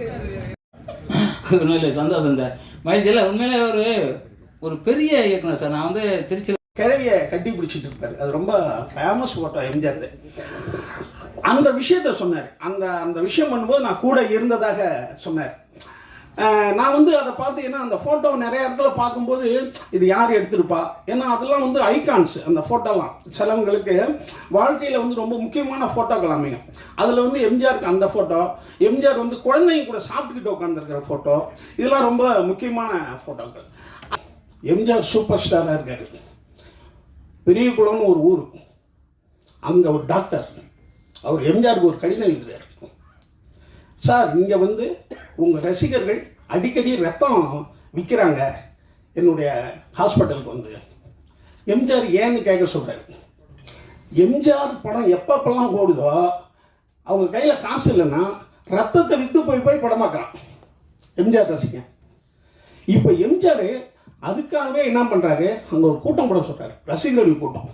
உண்மையிலே சந்தோஷம் சார். மகிழ்ச்சியில் உண்மையிலே ஒரு ஒரு பெரிய இயக்குனர் சார். நான் வந்து திருச்சியில் கிழவியை கட்டி பிடிச்சிட்டு இருப்பார். அது ரொம்ப ஃபேமஸ் ஃபோட்டோ எம்ஜிஆர் அந்த விஷயத்த சொன்னார். அந்த அந்த விஷயம் பண்ணும்போது நான் கூட இருந்ததாக சொன்னார். நான் வந்து அதை பார்த்து ஏன்னா அந்த ஃபோட்டோ நிறைய இடத்துல பார்க்கும்போது இது யார் எடுத்திருப்பா? ஏன்னா அதெல்லாம் வந்து ஐகான்ஸ் அந்த ஃபோட்டோலாம் சிலவங்களுக்கு வாழ்க்கையில் வந்து ரொம்ப முக்கியமான ஃபோட்டோக்கள் அமையும் அதில் வந்து எம்ஜிஆருக்கு அந்த ஃபோட்டோ எம்ஜிஆர் வந்து குழந்தைங்க கூட சாப்பிட்டுக்கிட்டு உட்காந்துருக்கிற ஃபோட்டோ இதெல்லாம் ரொம்ப முக்கியமான ஃபோட்டோக்கள் எம்ஜிஆர் சூப்பர் ஸ்டாராக இருக்கார். பெரியகுளம்னு ஒரு ஊர். அங்கே ஒரு டாக்டர் அவர் எம்ஜிஆருக்கு ஒரு கடிதம் எழுதுறாரு. சார் இங்கே வந்து உங்கள் ரசிகர்கள் அடிக்கடி ரத்தம் விற்கிறாங்க என்னுடைய ஹாஸ்பிட்டலுக்கு வந்து. எம்ஜிஆர் ஏன்னு கேட்க சொல்கிறாரு எம்ஜிஆர் படம் எப்பப்பெல்லாம் ஓடுதோ அவங்க கையில் காசு இல்லைன்னா ரத்தத்தை விற்று போய் போய் படமாக்குறான் எம்ஜிஆர் ரசிகன். இப்போ எம்ஜிஆர் அதுக்காகவே என்ன பண்ணுறாரு அங்கே ஒரு கூட்டம் கூட சொல்கிறாரு ரசிகர்கள் கூட்டம்.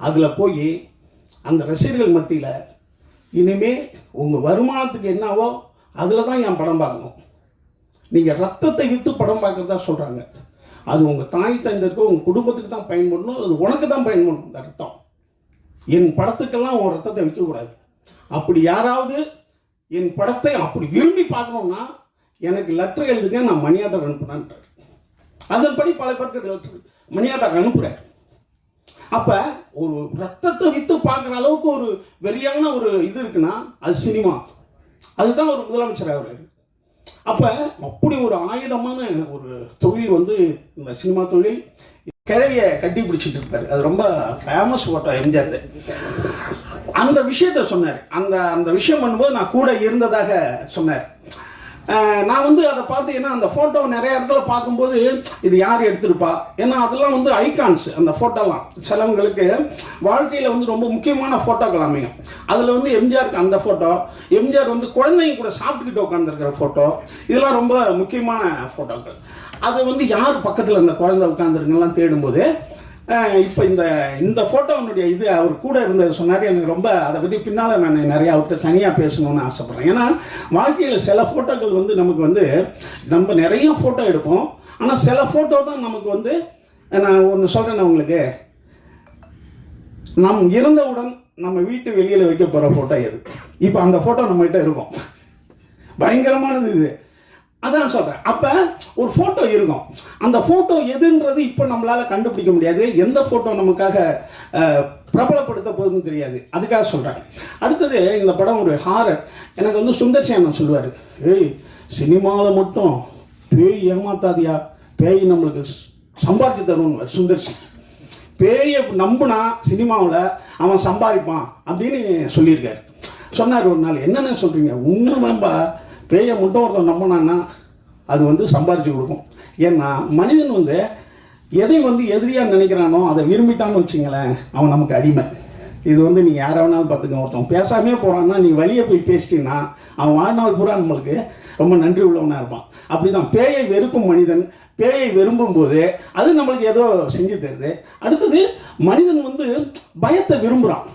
அதில் போய் அந்த ரசிகர்கள் மத்தியில் இனிமே உங்கள் வருமானத்துக்கு என்னவோ அதில் தான் என் படம் பார்க்கணும். நீங்கள் ரத்தத்தை விற்று படம் பார்க்குறதா சொல்கிறாங்க அது உங்கள் தாய் தந்தருக்கோ உங்கள் குடும்பத்துக்கு தான் பயன்படணும் அது உனக்கு தான் பயன்படணும் இந்த ரத்தம் என் படத்துக்கெல்லாம் உன் ரத்தத்தை விற்கக்கூடாது அப்படி யாராவது என் படத்தை அப்படி விரும்பி பார்க்கணும்னா எனக்கு லெட்டர் எழுதுங்க நான் மணியாட்டர் அனுப்புனான்றார் அதன்படி பல பேருக்கு லெட்டர் மணியாட்டர் அனுப்புகிறேன் அப்போ ஒரு ரத்தத்தை விற்று பார்க்குற அளவுக்கு ஒரு வெறியான ஒரு இது இருக்குன்னா அது சினிமா. அதுதான் ஒரு முதலமைச்சர் அவர். அப்போ அப்படி ஒரு ஆயுதமான ஒரு தொழில் வந்து இந்த சினிமா தொழில் கிழவிய கட்டி பிடிச்சிட்டு இருப்பாரு. அது ரொம்ப ஃபேமஸ் ஃபோட்டோ எம்ஜிஆர் அந்த விஷயத்த சொன்னார். அந்த அந்த விஷயம் பண்ணும்போது நான் கூட இருந்ததாக சொன்னார். நான் வந்து அதை பார்த்து ஏன்னா அந்த ஃபோட்டோ நிறைய இடத்துல பார்க்கும்போது இது யார் எடுத்திருப்பா? ஏன்னா அதெல்லாம் வந்து ஐகான்ஸ் அந்த ஃபோட்டோலாம் சிலவங்களுக்கு வாழ்க்கையில் வந்து ரொம்ப முக்கியமான ஃபோட்டோக்கள் அமையும். அதில் வந்து எம்ஜிஆருக்கு அந்த ஃபோட்டோ எம்ஜிஆர் வந்து குழந்தைங்க கூட சாப்பிட்டுக்கிட்டு உட்காந்துருக்கிற ஃபோட்டோ இதெல்லாம் ரொம்ப முக்கியமான ஃபோட்டோக்கள் அது வந்து யார் பக்கத்தில் அந்த குழந்தை உட்காந்துருங்கலாம் தேடும்போது இப்போ இந்த இந்த ஃபோட்டோனுடைய இது அவர் கூட இருந்தது சொன்னார் எனக்கு ரொம்ப அதை பற்றி பின்னால் நான் நிறையா அவர்கிட்ட தனியாக பேசணும்னு ஆசைப்பட்றேன். ஏன்னா வாழ்க்கையில் சில ஃபோட்டோக்கள் வந்து நமக்கு வந்து நம்ம நிறைய ஃபோட்டோ எடுப்போம். ஆனால் சில ஃபோட்டோ தான் நமக்கு வந்து நான் ஒன்று சொல்கிறேன் உங்களுக்கு. நம் இருந்தவுடன் நம்ம வீட்டு வெளியில் வைக்க போகிற ஃபோட்டோ எது? இப்போ அந்த ஃபோட்டோ நம்மகிட்ட இருக்கும். பயங்கரமானது இது. அதான் சொல்கிறேன் அப்போ ஒரு ஃபோட்டோ இருக்கும். அந்த ஃபோட்டோ எதுன்றது இப்போ நம்மளால் கண்டுபிடிக்க முடியாது. எந்த ஃபோட்டோ நமக்காக பிரபலப்படுத்த போகுதுன்னு தெரியாது. அதுக்காக சொல்கிறேன் அடுத்தது இந்த படம் ஒரு ஹாரர் எனக்கு வந்து சுந்தர் சேனன் சொல்லுவார். ஏய் சினிமாவில் மட்டும் பேய் ஏமாத்தாதியா? பேய் நம்மளுக்கு சம்பாதிச்சு தரும்னு. சுந்தர்சி பேயை நம்புனா சினிமாவில் அவன் சம்பாதிப்பான் அப்படின்னு சொல்லியிருக்காரு. சொன்னார் ஒரு நாள் என்னென்ன சொல்கிறீங்க உண்மைப்பா பேயை மட்டும் ஒருத்தன் நம்பினான்னா அது வந்து சம்பாதிச்சு கொடுக்கும். ஏன்னா மனிதன் வந்து எதை வந்து எதிரியாக நினைக்கிறானோ அதை விரும்பிட்டான்னு வச்சுங்களேன் அவன் நமக்கு அடிமை. இது வந்து நீங்கள் யாரை வேணாலும் பார்த்துக்க ஒருத்தன் பேசாமே போகிறான்னா நீ வழியை போய் பேசிட்டீங்கன்னா அவன் வாழ்நாள் பூரா நம்மளுக்கு ரொம்ப நன்றி உள்ளவனாக இருப்பான். அப்படிதான் பேயை வெறுக்கும் மனிதன் பேயை விரும்பும் போது அது நம்மளுக்கு ஏதோ செஞ்சு தருது. அடுத்தது மனிதன் வந்து பயத்தை விரும்புகிறான்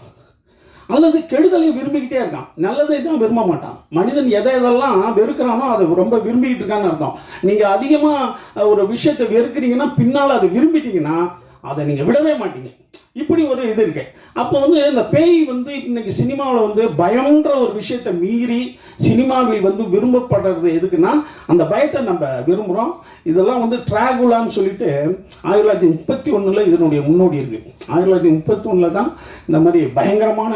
அல்லது கெடுதலை விரும்பிக்கிட்டே இருக்கான். நல்லதை தான் விரும்ப மாட்டான். மனிதன் எதை எதெல்லாம் வெறுக்கிறானோ அதை ரொம்ப விரும்பிக்கிட்டு இருக்கான்னு அர்த்தம். நீங்கள் அதிகமாக ஒரு விஷயத்தை வெறுக்கிறீங்கன்னா பின்னால் அதை விரும்பிட்டீங்கன்னா அதை நீங்கள் விடவே மாட்டீங்க. இப்படி ஒரு இது இருக்கு. அப்போ வந்து இந்த பேய் வந்து இன்னைக்கு சினிமாவில் வந்து பயம்ன்ற ஒரு விஷயத்தை மீறி சினிமாவில் வந்து விரும்பப்படுறது எதுக்குன்னா அந்த பயத்தை நம்ம விரும்புகிறோம் இதெல்லாம் வந்து ட்ராகுலான்னு சொல்லிட்டு ஆயிரத்தி தொள்ளாயிரத்தி முப்பத்தி ஒன்றில் இதனுடைய முன்னோடி இருக்குது ஆயிரத்தி தொள்ளாயிரத்தி முப்பத்தி ஒன்றில் தான் இந்த மாதிரி பயங்கரமான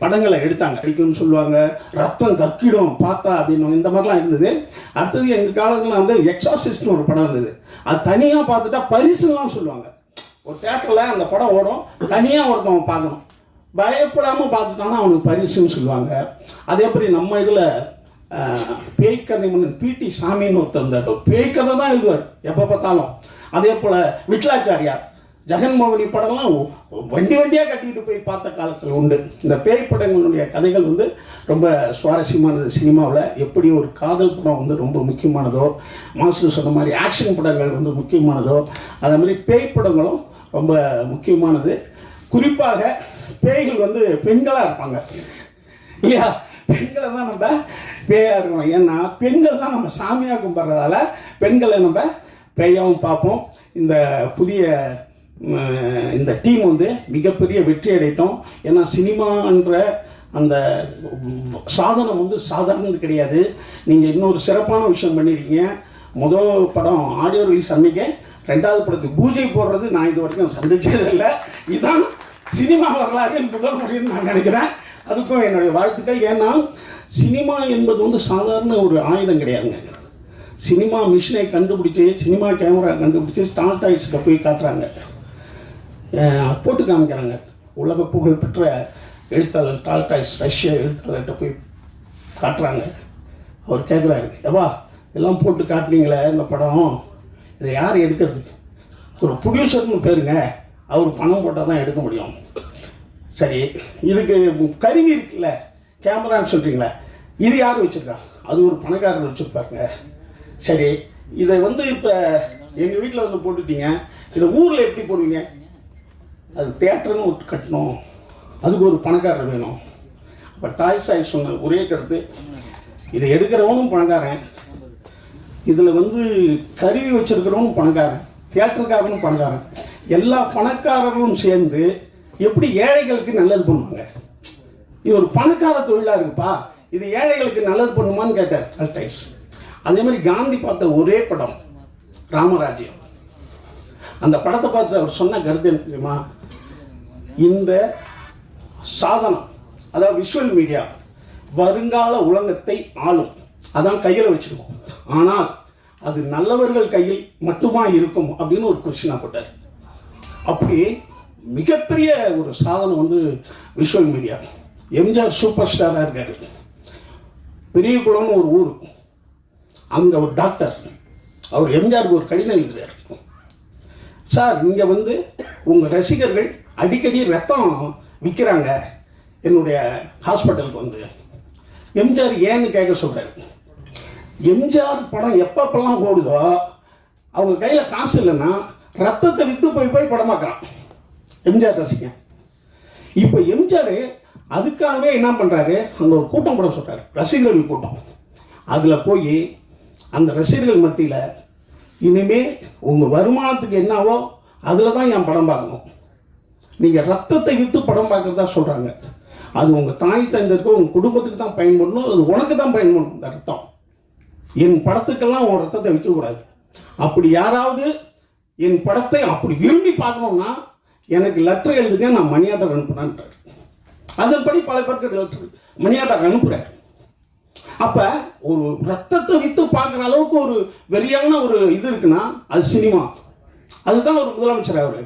படங்களை எடுத்தாங்க. அடிக்கணும்னு சொல்லுவாங்க. ரத்தம் கக்கிடும் பார்த்தா அப்படின்னு இந்த மாதிரிலாம் இருந்தது. அடுத்தது எங்கள் காலத்தில் வந்து எக்ஸாசிஸ்ட்னு ஒரு படம் இருந்தது. அது தனியாக பார்த்துட்டா பரிசுலாம் சொல்லுவாங்க. ஒரு தேட்டரில் அந்த படம் ஓடும். தனியாக ஒருத்தவன் பார்க்கணும். பயப்படாமல் பார்த்துட்டானா அவனுக்கு பரிசுன்னு சொல்லுவாங்க. அதே மாதிரி நம்ம இதில் பேய்கதை மன்னன் பிடி சாமின்னு ஒருத்தர் இருந்தார். பேய்க்கதை தான் எழுதுவார். எப்போ பார்த்தாலும். அதே போல் விட்லாச்சாரியார். ஜெகன்மோகினி படம்லாம் வண்டி வண்டியாக கட்டிட்டு போய் பார்த்த காலத்தில் உண்டு. இந்த பேய் படங்களுடைய கதைகள் வந்து ரொம்ப சுவாரஸ்யமானது. சினிமாவில் எப்படி ஒரு காதல் படம் வந்து ரொம்ப முக்கியமானதோ மாஸ்டர் சொன்ன மாதிரி ஆக்ஷன் படங்கள் வந்து முக்கியமானதோ அதே மாதிரி பேய் படங்களும் ரொம்ப முக்கியமானது. குறிப்பாக பேய்கள் வந்து பெண்களாக இருப்பாங்க. இல்லையா? பெண்களை தான் நம்ம பேயாக இருக்கணும். ஏன்னா பெண்கள் தான் நம்ம சாமியாக கும்பிட்றதால பெண்களை நம்ம பேயாகவும் பார்ப்போம். இந்த புதிய இந்த டீம் வந்து மிகப்பெரிய வெற்றி அடைத்தோம். ஏன்னா சினிமான்ற அந்த சாதனம் வந்து சாதாரணது கிடையாது. நீங்கள் இன்னொரு சிறப்பான விஷயம் பண்ணியிருக்கீங்க முதல் படம் ஆடியோ ரிலீஸ் அன்னைக்கே ரெண்டாவது படத்துக்கு பூஜை போடுறது நான் இது வரைக்கும் சந்திச்சது இல்லை. இதுதான் சினிமா வரலாறு முதல் முறைன்னு நான் நினைக்கிறேன். அதுக்கும் என்னுடைய வாழ்த்துக்கள். ஏன்னா சினிமா என்பது வந்து சாதாரண ஒரு ஆயுதம் கிடையாதுங்க. சினிமா மிஷினை கண்டுபிடிச்சி சினிமா கேமரா கண்டுபிடிச்சி ஸ்டார்ட் டாய்ஸ்க்கு போய் காட்டுறாங்க. போட்டு காமிக்கிறாங்க. உலக புகழ்பெற்ற எழுத்தாளர் டால்டாய்ஸ் ரஷ்ய எழுத்தாளர்கிட்ட போய் காட்டுறாங்க. அவர் கேட்குறாரு எவா இதெல்லாம் போட்டு காட்டுனீங்களே இந்த படம். இதை யார் எடுக்கிறது? ஒரு ப்ரொடியூசர்னு பேருங்க. அவர் பணம் போட்டால் தான் எடுக்க முடியும். சரி இதுக்கு கருவி இருக்குல்ல கேமரான்னு சொல்கிறீங்களே இது யார் வச்சுருக்கா? அது ஒரு பணக்காரர் வச்சுருப்பாருங்க. சரி இதை வந்து இப்போ எங்கள் வீட்டில் வந்து போட்டுட்டீங்க. இதை ஊரில் எப்படி போடுவீங்க? அது தேட்டர்னு விட்டு கட்டணும். அதுக்கு ஒரு பணக்காரர் வேணும். அப்போ டாய் சாய் சொன்ன ஒரே கருத்து. இதை எடுக்கிறவனும் பணக்காரன். இதில் வந்து கருவி வச்சிருக்கிறவனும் பணக்காரன். தியேட்டருக்காரனும் பணக்காரன். எல்லா பணக்காரர்களும் சேர்ந்து எப்படி ஏழைகளுக்கு நல்லது பண்ணுவாங்க? இது ஒரு பணக்கார தொழிலாக இருக்குப்பா. இது ஏழைகளுக்கு நல்லது பண்ணுமான்னு கேட்டார் அல்டைஸ். அதே மாதிரி காந்தி பார்த்த ஒரே படம் ராமராஜ்யம். அந்த படத்தை பார்த்து அவர் சொன்ன கருத்து என்ன தெரியுமா? இந்த சாதனம் அதாவது விஷுவல் மீடியா வருங்கால உலகத்தை ஆளும். அதான் கையில் வச்சுருக்கோம். ஆனால் அது நல்லவர்கள் கையில் மட்டுமா இருக்கும் அப்படின்னு ஒரு கொஸ்டினாக போட்டார். அப்படி மிகப்பெரிய ஒரு சாதனம் வந்து விஷுவல் மீடியா எம்ஜிஆர் சூப்பர் ஸ்டாராக இருக்காரு. பெரியகுளம்னு ஒரு ஊர். அங்கே ஒரு டாக்டர் அவர் எம்ஜிஆருக்கு ஒரு கடிதம் எழுதுறாரு. சார் இங்கே வந்து உங்கள் ரசிகர்கள் அடிக்கடி ரத்தம் விற்கிறாங்க என்னுடைய ஹாஸ்பிட்டலுக்கு வந்து. எம்ஜிஆர் ஏன்னு கேட்க சொல்கிறாரு எம்ஜிஆர் படம் எப்பப்பெல்லாம் ஓடுதோ அவங்க கையில் காசு இல்லைன்னா ரத்தத்தை விற்று போய் போய் படமாக்குறான் எம்ஜிஆர் ரசிகன் இப்போ எம்ஜிஆர் அதுக்காகவே என்ன பண்ணுறாரு அங்கே ஒரு கூட்டம் கூட சொல்கிறாரு ரசிகர்கள் கூட்டம். அதில் போய் அந்த ரசிகர்கள் மத்தியில் இனிமேல் உங்கள் வருமானத்துக்கு என்னவோ அதில் தான் என் படம் பார்க்கணும். நீங்கள் ரத்தத்தை விற்று படம் பார்க்குறதா சொல்கிறாங்க அது உங்கள் தாய் தந்தருக்கு உங்கள் குடும்பத்துக்கு தான் பயன்படணும் அது உனக்கு தான் பயன்படணும் இந்த ரத்தம். என் படத்துக்கெல்லாம் உன் ரத்தத்தை விற்கக்கூடாது அப்படி யாராவது என் படத்தை அப்படி விரும்பி பார்க்கணும்னா எனக்கு லெட்டர் எழுதுங்க நான் மணியாட்டர் அனுப்புனான்றார் அதன்படி பல பேருக்கு லெட்டர் மணியாட்டர் அனுப்புகிறார் அப்போ ஒரு ரத்தத்தை விற்று பார்க்குற அளவுக்கு ஒரு வெறியான ஒரு இது இருக்குன்னா அது சினிமா. அதுதான் ஒரு முதலமைச்சர் அவர்.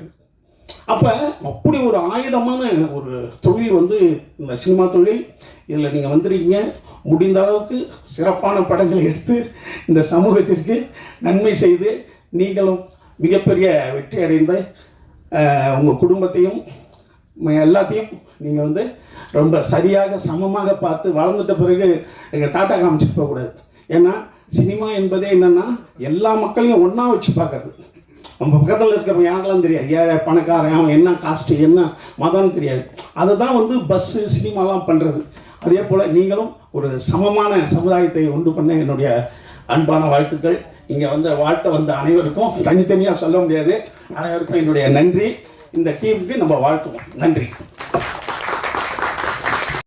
அப்போ அப்படி ஒரு ஆயுதமான ஒரு தொழில் வந்து இந்த சினிமா தொழில். இதில் நீங்கள் வந்திருக்கீங்க. முடிந்த அளவுக்கு சிறப்பான படங்களை எடுத்து இந்த சமூகத்திற்கு நன்மை செய்து நீங்களும் மிகப்பெரிய வெற்றி அடைந்த உங்கள் குடும்பத்தையும் எல்லாத்தையும் நீங்கள் வந்து ரொம்ப சரியாக சமமாக பார்த்து வளர்ந்துட்ட பிறகு எங்கள் டாட்டா காமிச்சிட்டு போகக்கூடாது. ஏன்னா சினிமா என்பதே என்னென்னா எல்லா மக்களையும் ஒன்றா வச்சு பார்க்கறது. நம்ம பக்கத்தில் இருக்கிறவங்க யாரெல்லாம் தெரியாது? ஏழை பணக்காரன் அவன் என்ன காஸ்ட்டு என்ன மதம்னு தெரியாது. அதை தான் வந்து பஸ்ஸு சினிமாலாம் பண்ணுறது அதே போல் நீங்களும் ஒரு சமமான சமுதாயத்தை உண்டு பண்ண என்னுடைய அன்பான வாழ்த்துக்கள். இங்கே வந்து வாழ்த்த வந்த அனைவருக்கும் தனித்தனியாக சொல்ல முடியாது. அனைவருக்கும் என்னுடைய நன்றி. இந்த டீமுக்கு நம்ம வாழ்த்துவோம். நன்றி.